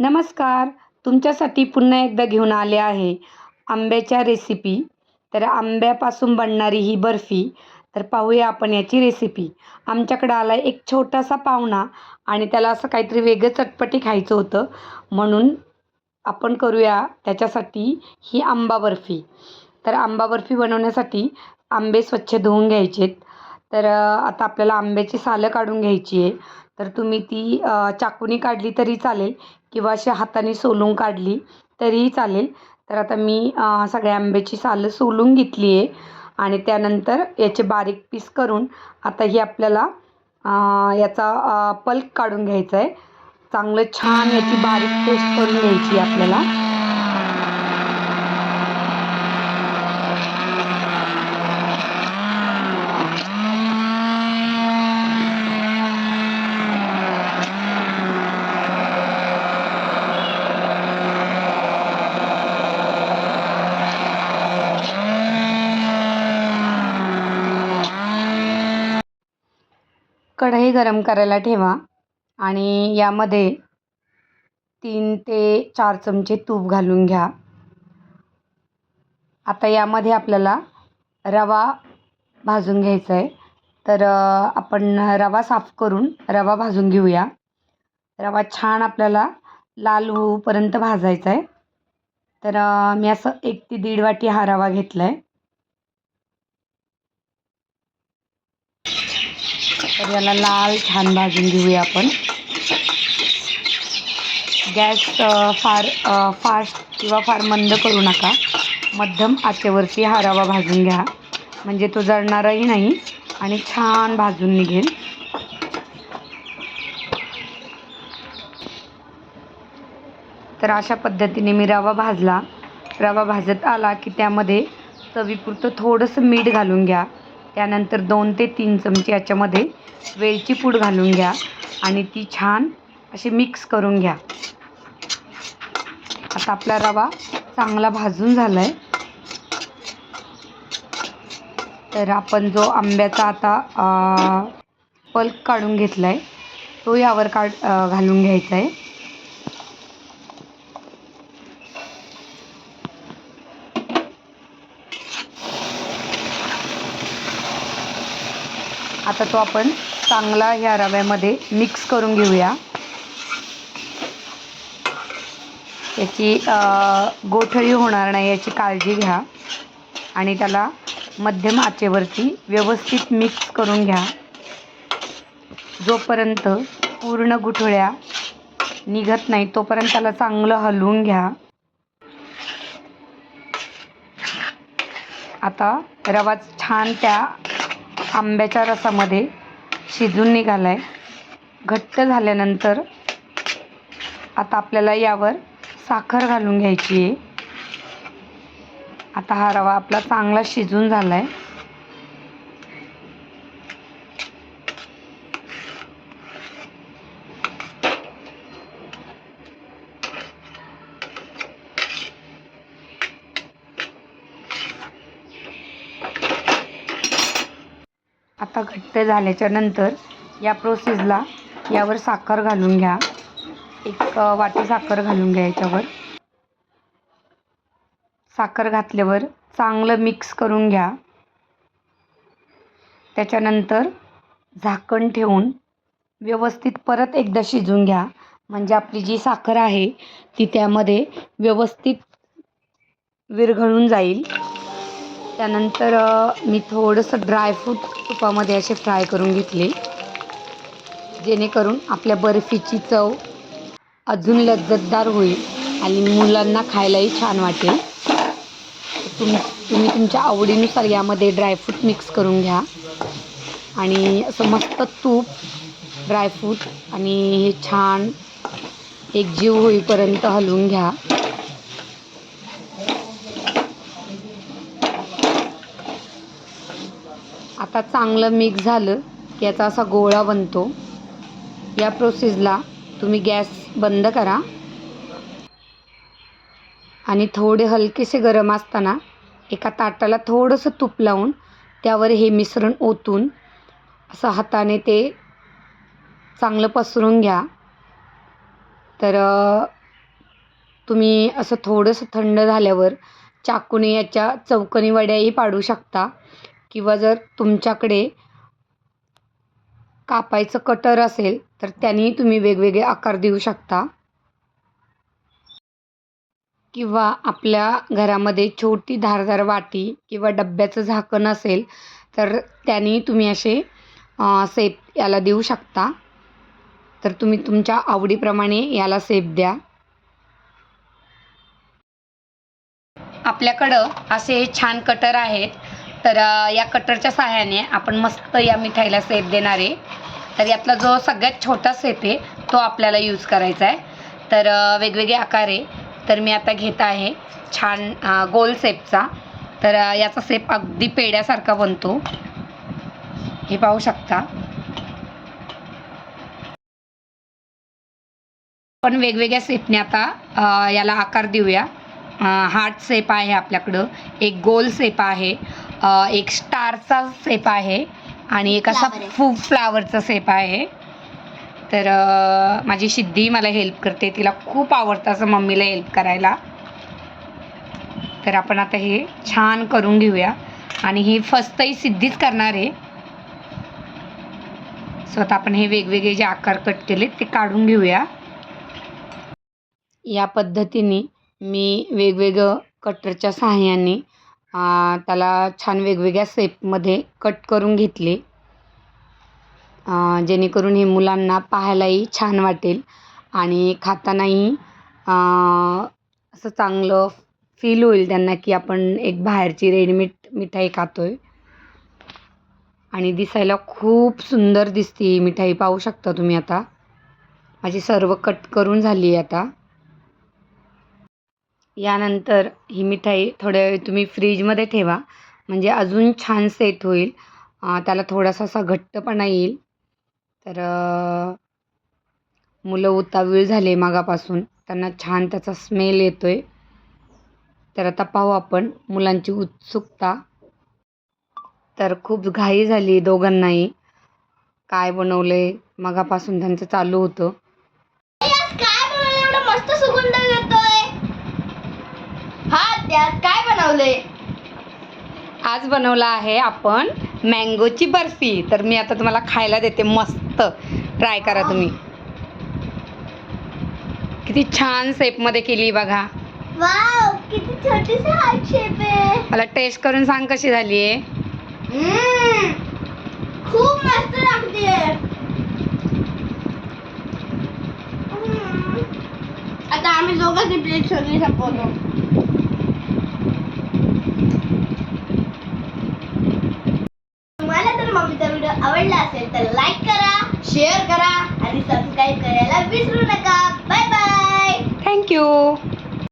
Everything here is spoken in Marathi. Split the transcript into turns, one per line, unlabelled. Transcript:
नमस्कार. तुमच्यासाठी पुन्हा एकदा घेऊन आले आहे आंब्याच्या रेसिपी तर आंब्यापासून बनणारी ही बर्फी. तर पाहूया आपण याची रेसिपी आमच्याकडं आला आहे एक छोटासा पाहुणा आणि त्याला असं काहीतरी वेगळं चटपटी खायचं होतं. म्हणून आपण करूया त्याच्यासाठी ही आंबा बर्फी. तर आंबा बर्फी बनवण्यासाठी आंबे स्वच्छ धुवून घ्यायचेत तर आता आपल्याला आंब्याची सालं काढून घ्यायची आहे. तर तुम्ही ती चाकूनी काढली तरी चालेल. किंवा अशी हाताने सोलून काढली तरीही चालेल. तर आता मी सगळ्या आंब्याची सालं सोलून घेतली आहे आणि त्यानंतर याचे बारीक पीस करून आता ही आपल्याला याचा पल्क काढून घ्यायचा आहे चांगलं छान याची बारीक पेस्ट करून घ्यायची आहे आपल्याला. कढई गरम करायला ठेवा आणि यामध्ये तीन ते चार चमचे तूप घालून घ्या. आता यामध्ये आपल्याला रवा भाजून घ्यायचा आहे तर आपण रवा साफ करून रवा भाजून घेऊया. रवा छान आपल्याला लाल होऊपर्यंत भाजायचा आहे तर मी असं एक ते दीड वाटी हा रवा घेतला आहे तर याला लाल छान भाजून घेऊया आपण. गॅस फार फास्ट किंवा फार मंद करू नका. मध्यम आचेवरती हा रवा भाजून घ्या. म्हणजे तो जळणारही नाही आणि छान भाजून निघेल. तर अशा पद्धतीने मी रवा भाजला. रवा भाजत आला की त्यामध्ये चवीपुरतं थोडंसं मीठ घालून घ्या. त्यानंतर दोन ते तीन चमचे याच्यामध्ये वेलची पूड घालून घ्या आणि ती छान अशी मिक्स करून घ्या. आता आपला रवा चांगला भाजून झाला आहे तर आपण जो आंब्याचा आता पल्प काढून घेतला आहे तो यावर काढ घालून घ्यायचा आहे आता तो आपण चांगला ह्या रव्यामध्ये मिक्स करून घेऊया. याची गोठळी होणार नाही याची काळजी घ्या. आणि त्याला मध्यम आचेवरती व्यवस्थित मिक्स करून घ्या. जोपर्यंत पूर्ण गुठळ्या निघत नाही तोपर्यंत त्याला चांगलं हलवून घ्या. आता रवा छान त्या आंब्याच्या रसामध्ये शिजून निघाला आहे घट्ट झाल्यानंतर आता आपल्याला यावर साखर घालून घ्यायची आहे. आता हा रवा आपला चांगला शिजून झाला आहे आता घट्ट झाल्याच्यानंतर या प्रोसेसला यावर साखर घालून घ्या. एक वाटी साखर घालून घ्या याच्यावर. साखर घातल्यावर चांगलं मिक्स करून घ्या. त्याच्यानंतर झाकण ठेवून व्यवस्थित परत एकदा शिजून घ्या. म्हणजे आपली जी साखर आहे ती त्यामध्ये व्यवस्थित विरघळून जाईल. त्यानंतर मी थोडंसं ड्रायफ्रूट तुपामध्ये असे फ्राय करून घेतले. जेणेकरून आपल्या बर्फीची चव अजून लज्जतदार होईल आणि मुलांना खायलाही छान वाटेल. तुम तुम्ही तुमच्या आवडीनुसार यामध्ये ड्रायफ्रूट मिक्स करून घ्या. आणि असं मस्त तूप ड्रायफ्रूट आणि हे छान एकजीव होईपर्यंत हलवून घ्या. आता चांगलं मिक्स झालं की याचा असा गोळा बनतो. या प्रोसेसला तुम्ही गॅस बंद करा. आणि थोडे हलकेसे गरम असताना एका ताटाला थोडंसं तूप लावून त्यावर हे मिश्रण ओतून असं हाताने ते चांगलं पसरून घ्या. तर तुम्ही असं थोडंसं थंड झाल्यावर चाकूने याच्या चौकनी वड्याही पाडू शकता. किंवा जर तुमच्याकडे कापायचं कटर असेल तर त्यांनी तुम्ही वेगवेगळे आकार देऊ शकता. किंवा आपल्या घरामध्ये छोटी धारदार वाटी किंवा डब्याचं झाकण असेल तर त्यांनी तुम्ही असे सेप याला देऊ शकता. तर तुम्ही तुमच्या आवडीप्रमाणे याला सेप द्या. आपल्याकडं असे छान कटर आहेत. तर या कटरच्या सहाय्याने आपण मस्त या मिठाईला सेप देणार आहे. तर यातला जो सगळ्यात छोटा सेप आहे तो आपल्याला यूज करायचा आहे. तर वेगवेगळे आकार आहे. तर मी आता घेत आहे छान गोल सेपचा. तर याचा सेप अगदी पेड्यासारखा बनतो. हे पाहू शकता. पण वेगवेगळ्या सेपने आता याला आकार देऊया. हार्ट सेप आहे आपल्याकडं. एक गोल सेप आहे. एक स्टारचा सेप आहे आणि एक असा. फू फ्लावरचा सेप आहे. तर माझी सिद्धी मला हेल्प करते. तिला खूप आवडतं असं मम्मीला हेल्प करायला. तर आपण आता हे छान करून घेऊया. आणि ही फस्तही सिद्धीच करणार आहे. सो आता आपण हे वेगवेगळे जे आकार कट केले ते काढून घेऊया. या पद्धतीने मी वेगवेगळं कटरच्या सहाय्याने त्याला छान वेगवेगळ्या शेपमध्ये कट करून घेतले. जेणेकरून हे मुलांना पाहायलाही छान वाटेल आणि खातानाही असं चांगलं फील होईल त्यांना की आपण एक बाहेरची रेडीमेड मिठाई खातो आहे आणि दिसायला खूप सुंदर दिसते ही मिठाई. पाहू शकता तुम्ही आता. माझी सर्व कट करून झाली आहे आता. यानंतर ही मिठाई थोड्या वेळ तुम्ही फ्रीजमध्ये ठेवा. म्हणजे अजून छान सेट होईल. त्याला थोडासा असा घट्टपणा येईल. तर मुलं उतावीळ झाले मागापासून. त्यांना छान त्याचा स्मेल येतो आहे तर आता पाहू आपण मुलांची उत्सुकता. तर खूप घाई झाली दोघांनाही. काय बनवलं आहे मगापासून त्यांचं चालू होतं
यात काय बनवलं एवढं मस्त सुगंध येतोय हा त्यात काय बनवलंय?
आज बनवला आहे आपण मँगोची बर्फी. तर मी आता तुम्हाला खायला देते मस्त. ट्राय करा तुम्ही. किती छान शेपमध्ये केली बघा.
वाव किती छोटीशी हार्ट शेप आहे.
मला टेस्ट करून सांग कशी झाली आहे.
हम्म, खूप मस्त लागते. आता आम्ही दोघं प्लेट सगळी संपवतो. तुम्हाला तर मम्मीचा व्हिडिओ आवडला असेल तर लाईक करा शेअर करा आणि सबस्क्राईब करायला विसरू नका. Bye bye
thank you